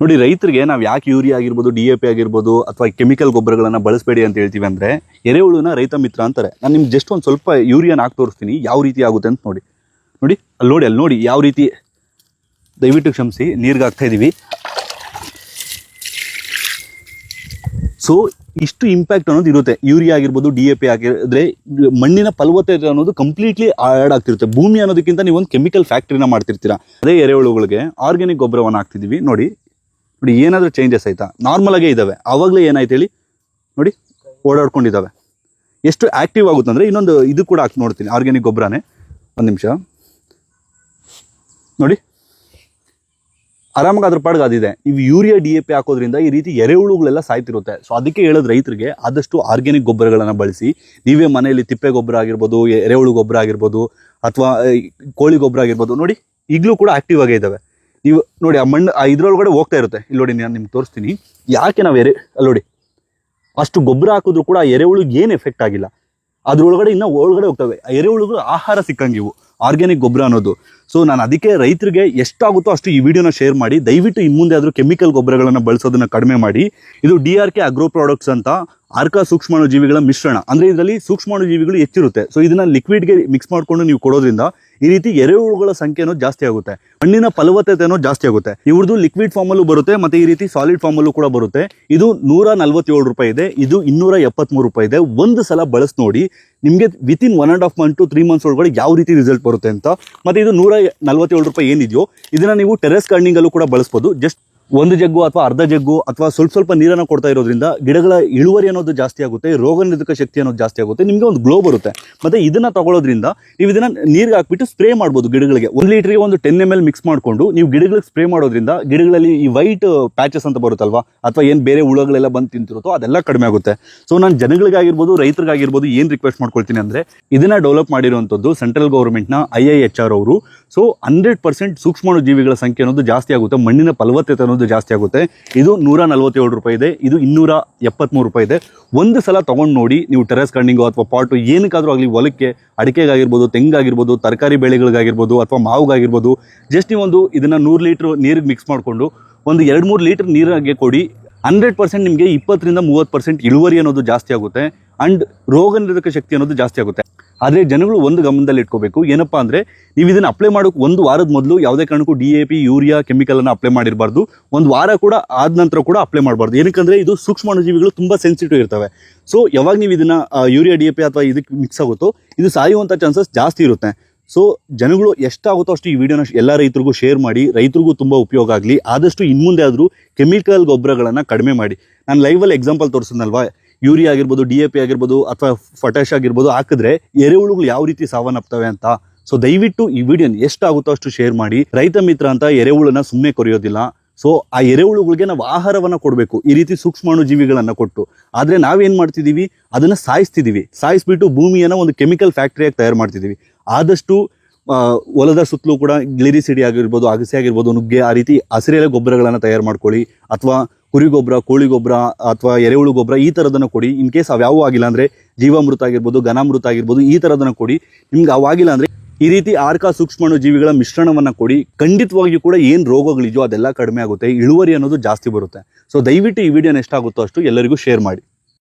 ನೋಡಿ, ರೈತರಿಗೆ ನಾವು ಯಾಕೆ ಯೂರಿಯಾ ಆಗಿರ್ಬೋದು, ಡಿ ಎ ಪಿ ಆಗಿರ್ಬೋದು ಅಥವಾ ಕೆಮಿಕಲ್ ಗೊಬ್ಬರಗಳನ್ನು ಬಳಸಬೇಡಿ ಅಂತ ಹೇಳ್ತೀವಿ ಅಂದರೆ, ಎರೆಹುಳುನ ರೈತ ಮಿತ್ರ ಅಂತಾರೆ. ನಾನು ನಿಮ್ಗೆ ಜಸ್ಟ್ ಒಂದು ಸ್ವಲ್ಪ ಯೂರಿಯಾನ ಹಾಕಿ ತೋರಿಸ್ತೀನಿ, ಯಾವ ರೀತಿ ಆಗುತ್ತೆ ಅಂತ ನೋಡಿ. ನೋಡಿ ಅಲ್ಲಿ ನೋಡಿ ಅಲ್ಲಿ ನೋಡಿ, ಯಾವ ರೀತಿ ದಯವಿಟ್ಟು ಕ್ಷಮಿಸಿ, ನೀರಿಗೆ ಹಾಕ್ತಾ ಇದ್ದೀವಿ ಸೊ ಇಷ್ಟು ಇಂಪ್ಯಾಕ್ಟ್ ಅನ್ನೋದು ಇರುತ್ತೆ. ಯೂರಿಯಾ ಆಗಿರ್ಬೋದು, ಡಿ ಎ ಪಿ ಆಗಿದ್ರೆ ಮಣ್ಣಿನ ಫಲವತ್ತತೆ ಅನ್ನೋದು ಕಂಪ್ಲೀಟ್ಲಿ ಆ್ಯಡ್ ಆಗ್ತಿರುತ್ತೆ. ಭೂಮಿ ಅನ್ನೋದಕ್ಕಿಂತ ನೀವು ಒಂದು ಕೆಮಿಕಲ್ ಫ್ಯಾಕ್ಟ್ರಿನ ಮಾಡ್ತಿರ್ತೀರಾ. ಅದೇ ಎರೆಹುಳುಗಳಿಗೆ ಆರ್ಗ್ಯಾನಿಕ್ ಗೊಬ್ಬರವನ್ನು ಹಾಕ್ತಿದ್ದೀವಿ ನೋಡಿ ನೋಡಿ, ಏನಾದರೂ ಚೇಂಜಸ್ ಆಯ್ತಾ? ನಾರ್ಮಲ್ ಆಗೇ ಇದ್ದಾವೆ ಆವಾಗಲೇ ಏನಾಯ್ತು ಹೇಳಿ? ನೋಡಿ ಓಡಾಡ್ಕೊಂಡಿದ್ದಾವೆ ಎಷ್ಟು ಆಕ್ಟಿವ್ ಆಗುತ್ತೆ ಅಂದರೆ ಇನ್ನೊಂದು ಇದು ಕೂಡ ಹಾಕಿ ನೋಡ್ತೀನಿ ಆರ್ಗ್ಯಾನಿಕ್ ಗೊಬ್ಬರನೇ. ಒಂದು ನಿಮಿಷ. ನೋಡಿ, ಆರಾಮಾಗಿ ಅದ್ರ ಪಾಡ್ಗೆ ಅದಿದೆ. ಇವು ಯೂರಿಯಾ, ಡಿ ಎ ಪಿ ಹಾಕೋದ್ರಿಂದ ಈ ರೀತಿ ಎರೆಹುಳುಗಳೆಲ್ಲ ಸಾಯ್ತಿರುತ್ತೆ. ಸೊ ಅದಕ್ಕೆ ಹೇಳೋದು ರೈತರಿಗೆ ಆದಷ್ಟು ಆರ್ಗ್ಯಾನಿಕ್ ಗೊಬ್ಬರಗಳನ್ನು ಬಳಸಿ, ನೀವೇ ಮನೆಯಲ್ಲಿ ತಿಪ್ಪೆ ಗೊಬ್ಬರ ಆಗಿರ್ಬೋದು, ಎರೆಹುಳು ಗೊಬ್ಬರ ಆಗಿರ್ಬೋದು, ಅಥವಾ ಕೋಳಿ ಗೊಬ್ಬರ ಆಗಿರ್ಬೋದು, ನೋಡಿ, ಈಗಲೂ ಕೂಡ ಆಕ್ಟಿವ್ ಆಗೇ ಇದ್ದಾವೆ ನೀವು ನೋಡಿ, ಆ ಮಣ್ಣು, ಆ ಇದ್ರೊಳಗಡೆ ಹೋಗ್ತಾ ಇರುತ್ತೆ. ಇಲ್ಲಿ ನೋಡಿ, ನಾನು ನಿಮ್ಗೆ ತೋರಿಸ್ತೀನಿ. ಯಾಕೆ ನಾವು ಎರೆ ಅಲ್ಲಿ ನೋಡಿ. ಅಷ್ಟು ಗೊಬ್ಬರ ಹಾಕಿದ್ರು ಕೂಡ ಆ ಎರೆಹುಳುಗೆ ಏನು ಎಫೆಕ್ಟ್ ಆಗಿಲ್ಲ. ಅದ್ರೊಳಗಡೆ ಇನ್ನೂ ಒಳಗಡೆ ಹೋಗ್ತವೆ ಆ ಎರೆಹುಳುಗಳು ಆಹಾರ ಸಿಕ್ಕಂಗೆ ಇವು. ಆರ್ಗ್ಯಾನಿಕ್ ಗೊಬ್ಬರ ಅನ್ನೋದು. ಸೊ ನಾನು ಅದಕ್ಕೆ ರೈತರಿಗೆ ಎಷ್ಟಾಗುತ್ತೋ ಅಷ್ಟು ಈ ವಿಡಿಯೋನ ಶೇರ್ ಮಾಡಿ, ದಯವಿಟ್ಟು ಇನ್ನು ಮುಂದೆ ಆದರೂ ಕೆಮಿಕಲ್ ಗೊಬ್ಬರಗಳನ್ನು ಬಳಸೋದನ್ನ ಕಡಿಮೆ ಮಾಡಿ, ಇದು D R K agro products ಅಂತ ಆರ್ಕ ಸೂಕ್ಷ್ಮಾಣುಜೀವಿಗಳ ಮಿಶ್ರಣ. ಅಂದರೆ ಇದರಲ್ಲಿ ಸೂಕ್ಷ್ಮಾಣುಜೀವಿಗಳು ಹೆಚ್ಚಿರುತ್ತೆ. ಸೊ ಇದನ್ನ ಲಿಕ್ವಿಡ್ಗೆ ಮಿಕ್ಸ್ ಮಾಡ್ಕೊಂಡು ನೀವು ಕೊಡೋದ್ರಿಂದ ಈ ರೀತಿ ಎರೆಹುಳುಗಳ ಸಂಖ್ಯೆನೂ ಜಾಸ್ತಿ ಆಗುತ್ತೆ. ಮಣ್ಣಿನ ಫಲವತ್ತತೆನೂ ಜಾಸ್ತಿ ಆಗುತ್ತೆ. ಇವ್ರದ್ದು ಲಿಕ್ವಿಡ್ ಫಾರ್ಮಲ್ಲೂ ಬರುತ್ತೆ, ಮತ್ತೆ ಈ ರೀತಿ ಸಾಲಿಡ್ ಫಾರ್ಮಲ್ಲೂ ಕೂಡ ಬರುತ್ತೆ. ಇದು ನೂರ ನಲ್ವತ್ತೇಳು ರೂಪಾಯಿ ಇದೆ, ಇದು ಇನ್ನೂರ ಎಪ್ಪತ್ಮೂರು ರೂಪಾಯಿ ಇದೆ. ಒಂದು ಸಲ ಬಳಸಿ ನೋಡಿ, ನಿಮಗೆ within one and half month to three months ಒಳಗಡೆ ಯಾವ ರೀತಿ ರಿಸಲ್ಟ್ ಬರುತ್ತೆ ಅಂತ. ಮತ್ತೆ ಇದು ನೂರ ನಲ್ವತ್ತೇಳು ರೂಪಾಯಿ ಏನಿದೆಯೋ, ಇದನ್ನ ನೀವು ಟೆರೆಸ್ ಗಾರ್ಡನಿಂಗಲ್ಲೂ ಕೂಡ ಬಳಸ್ಬೋದು. ಜಸ್ಟ್ ಒಂದು ಜಗ್ಗು ಅಥವಾ ಅರ್ಧ ಜಗ್ಗು ಅಥವಾ ಸ್ವಲ್ಪ ಸ್ವಲ್ಪ ನೀರನ್ನು ಕೊಡ್ತಾ ಇರೋದ್ರಿಂದ ಗಿಡಗಳ ಇಳುವರಿ ಅನ್ನೋದು ಜಾಸ್ತಿ ಆಗುತ್ತೆ, ರೋಗ ನಿರೋಧಕ ಶಕ್ತಿ ಅನ್ನೋದು ಜಾಸ್ತಿ ಆಗುತ್ತೆ, ನಿಮಗೆ ಒಂದು ಗ್ಲೋ ಬರುತ್ತೆ. ಮತ್ತೆ ಇದನ್ನ ತಗೊಳ್ಳೋದ್ರಿಂದ ನೀವು ಇದನ್ನ ನೀರಿಗೆ ಹಾಕ್ಬಿಟ್ಟು ಸ್ಪ್ರೇ ಮಾಡ್ಬೋದು ಗಿಡಗಳಿಗೆ. ಒಂದು ಲೀಟ್ರಿಗೆ ಒಂದು ಟೆನ್ ಎಂ ಎಲ್ ಮಿಕ್ಸ್ ಮಾಡಿಕೊಂಡು ನೀವು ಗಿಡಗಳಿಗೆ ಸ್ಪ್ರೇ ಮಾಡೋದ್ರಿಂದ ಗಿಡಗಳಲ್ಲಿ ಈ ವೈಟ್ ಪ್ಯಾಚಸ್ ಅಂತ ಬರುತ್ತಲ್ವಾ? ಅಥವಾ ಏನು ಬೇರೆ ಹುಳಗಳೆಲ್ಲ ಬಂದು ತಿಂತಿರುತ್ತೋ ಅದೆಲ್ಲ ಕಡಿಮೆ ಆಗುತ್ತೆ. ಸೊ ನಾನು ಜನಗಳಿಗಾಗಿರ್ಬೋದು, ರೈತರಿಗಾಗಿರ್ಬೋದು ಏನು ರಿಕ್ವೆಸ್ಟ್ ಮಾಡ್ಕೊಳ್ತೀನಿ ಅಂದರೆ ಇದನ್ನ ಡೆವಲಪ್ ಮಾಡಿರುವಂಥದ್ದು ಸೆಂಟ್ರಲ್ ಗೌರ್ಮೆಂಟ್ನ ಐ ಐ ಎಚ್ ಆರ್ ಅವರು. ಸೊ ಹಂಡ್ರೆಡ್ ಪರ್ಸೆಂಟ್ ಸೂಕ್ಷ್ಮಾಣು ಜೀವಿಗಳ ಸಂಖ್ಯೆ ಅನ್ನೋದು ಜಾಸ್ತಿ ಆಗುತ್ತೆ, ಮಣ್ಣಿನ ಫಲವತ್ತತೆ ಅನ್ನೋದು ಜಾಸ್ತಿ ಆಗುತ್ತೆ. ಇದು ನೂರ ನಲ್ವತ್ತೇಳು ರೂಪಾಯಿ ಇದೆ, ಇದು ಇನ್ನೂರ ಎಪ್ಪತ್ತ್ಮೂರು ರೂಪಾಯಿ ಇದೆ. ಒಂದು ಸಲ ತೊಗೊಂಡು ನೋಡಿ, ನೀವು ಟೆರೆಸ್ ಗಾರ್ಡನಿಂಗು ಅಥವಾ ಪಾಟು ಏನಕ್ಕಾದರೂ ಆಗಲಿ, ಹೊಲಕ್ಕೆ ಅಡಿಕೆಗಾಗಿರ್ಬೋದು, ತೆಂಗಾಗಿರ್ಬೋದು, ತರಕಾರಿ ಬೆಳೆಗಳಿಗಾಗಿರ್ಬೋದು ಅಥವಾ ಮಾವುಗಾಗಿರ್ಬೋದು ಜಸ್ಟ್ ನೀವೊಂದು ಇದನ್ನು ನೂರು ಲೀಟ್ರ್ ನೀರಿಗೆ ಮಿಕ್ಸ್ ಮಾಡಿಕೊಂಡು, ಒಂದು ಎರಡು ಮೂರು ಲೀಟ್ರ್ ನೀರಾಗೆ ಕೊಡಿ. ಹಂಡ್ರೆಡ್ ಪರ್ಸೆಂಟ್ ನಿಮಗೆ ಇಪ್ಪತ್ತರಿಂದ ಮೂವತ್ತು ಪರ್ಸೆಂಟ್ ಇಳುವರಿ ಅನ್ನೋದು ಜಾಸ್ತಿ ಆಗುತ್ತೆ. ಅಂಡ್ ರೋಗ ನಿರೋಧಕ ಶಕ್ತಿ ಅನ್ನೋದು ಜಾಸ್ತಿ ಆಗುತ್ತೆ. ಆದರೆ ಜನಗಳು ಒಂದು ಗಮನದಲ್ಲಿ ಇಟ್ಕೋಬೇಕು. ಏನಪ್ಪಾ ಅಂದರೆ ನೀವು ಇದನ್ನು ಅಪ್ಲೈ ಮಾಡೋಕೆ ಒಂದು ವಾರದ ಮೊದಲು ಯಾವುದೇ ಕಾರಣಕ್ಕೂ ಡಿ ಎ ಪಿ ಯೂರಿಯಾ ಕೆಮಿಕಲನ್ನು ಅಪ್ಲೈ ಮಾಡಿರಬಾರ್ದು. ಒಂದು ವಾರ ಕೂಡ ಆದ ನಂತರ ಕೂಡ ಅಪ್ಲೈ ಮಾಡಬಾರ್ದು. ಏನಕ್ಕಂದರೆ ಇದು ಸೂಕ್ಷ್ಮಾಣುಜೀವಿಗಳು ತುಂಬ ಸೆನ್ಸಿಟಿವ್ ಇರ್ತವೆ. ಸೊ ಯಾವಾಗ ನೀವು ಇದನ್ನು ಯೂರಿಯಾ ಡಿ ಎ ಪಿ ಅಥವಾ ಇದಕ್ಕೆ ಮಿಕ್ಸ್ ಆಗುತ್ತೋ, ಇದು ಸಾಯುವಂಥ ಚಾನ್ಸಸ್ ಜಾಸ್ತಿ ಇರುತ್ತೆ. ಸೊ ಜನಗಳು ಎಷ್ಟಾಗುತ್ತೋ ಅಷ್ಟು ಈ ವಿಡಿಯೋನ ಎಲ್ಲ ರೈತರಿಗೂ ಶೇರ್ ಮಾಡಿ, ರೈತರಿಗೂ ತುಂಬ ಉಪಯೋಗ ಆಗಲಿ. ಆದಷ್ಟು ಇನ್ಮುಂದೆ ಆದರೂ ಕೆಮಿಕಲ್ ಗೊಬ್ಬರಗಳನ್ನು ಕಡಿಮೆ ಮಾಡಿ. ನಾನು ಲೈವಲ್ಲಿ ಎಕ್ಸಾಂಪಲ್ ತೋರಿಸಿದ್ನಲ್ವಾ? ಯೂರಿಯಾ ಆಗಿರ್ಬೋದು, ಡಿ ಎ ಪಿ ಆಗಿರ್ಬೋದು ಅಥವಾ ಫೊಟ್ಯಾಶ್ ಆಗಿರ್ಬೋದು ಹಾಕಿದ್ರೆ ಎರೆಹುಳುಗಳು ಯಾವ ರೀತಿ ಸಾವನ್ನಪ್ತವೆ ಅಂತ. ಸೊ ದಯವಿಟ್ಟು ಈ ವಿಡಿಯೋನ ಎಷ್ಟಾಗುತ್ತೋ ಅಷ್ಟು ಶೇರ್ ಮಾಡಿ. ರೈತ ಮಿತ್ರ ಅಂತ ಎರೆಹುಳನ್ನ ಸುಮ್ಮನೆ ಕೊರೆಯೋದಿಲ್ಲ. ಸೊ ಆ ಎರೆಹುಳುಗಳಿಗೆ ನಾವು ಆಹಾರವನ್ನು ಕೊಡಬೇಕು. ಈ ರೀತಿ ಸೂಕ್ಷ್ಮಾಣು ಜೀವಿಗಳನ್ನ ಕೊಟ್ಟು. ಆದರೆ ನಾವೇನು ಮಾಡ್ತಿದ್ದೀವಿ ಅದನ್ನು ಸಾಯಿಸ್ತಿದ್ದೀವಿ ಸಾಯಿಸ್ಬಿಟ್ಟು ಭೂಮಿಯನ್ನು ಒಂದು ಕೆಮಿಕಲ್ ಫ್ಯಾಕ್ಟ್ರಿಯಾಗಿ ತಯಾರು ಮಾಡ್ತಿದ್ದೀವಿ ಆದಷ್ಟು ಹೊಲದ ಸುತ್ತಲೂ ಕೂಡ ಗ್ಲಿರಿಸಿಡಿ ಆಗಿರ್ಬೋದು, ಅಗಸೆ ಆಗಿರ್ಬೋದು, ನುಗ್ಗೆ, ಆ ರೀತಿ ಹಸಿರೆಲೆ ಗೊಬ್ಬರಗಳನ್ನು ತಯಾರು ಮಾಡ್ಕೊಳ್ಳಿ. ಅಥವಾ ಕುರಿ ಗೊಬ್ಬರ, ಕೋಳಿ ಗೊಬ್ಬರ, ಅಥವಾ ಎರೆಹುಳು ಗೊಬ್ಬರ, ಈ ಥರದನ್ನು ಕೊಡಿ. ಇನ್ ಕೇಸ್ ಅವ್ಯಾವೂ ಆಗಿಲ್ಲ ಅಂದರೆ ಜೀವಾಮೃತ ಆಗಿರ್ಬೋದು, ಘನಾಮೃತ ಆಗಿರ್ಬೋದು, ಈ ಥರದನ್ನು ಕೊಡಿ. ನಿಮ್ಗೆ ಅವಾಗಿಲ್ಲ ಅಂದರೆ ಈ ರೀತಿ ಆರ್ಕ ಸೂಕ್ಷ್ಮಣು ಜೀವಿಗಳ ಮಿಶ್ರಣವನ್ನು ಕೊಡಿ. ಖಂಡಿತವಾಗಿಯೂ ಕೂಡ ಏನು ರೋಗಗಳಿದೆಯೋ ಅದೆಲ್ಲ ಕಡಿಮೆ ಆಗುತ್ತೆ. ಇಳುವರಿ ಅನ್ನೋದು ಜಾಸ್ತಿ ಬರುತ್ತೆ. ಸೊ ದಯವಿಟ್ಟು ಈ ವಿಡಿಯೋನ ಎಷ್ಟಾಗುತ್ತೋ ಅಷ್ಟು ಎಲ್ಲರಿಗೂ ಶೇರ್ ಮಾಡಿ.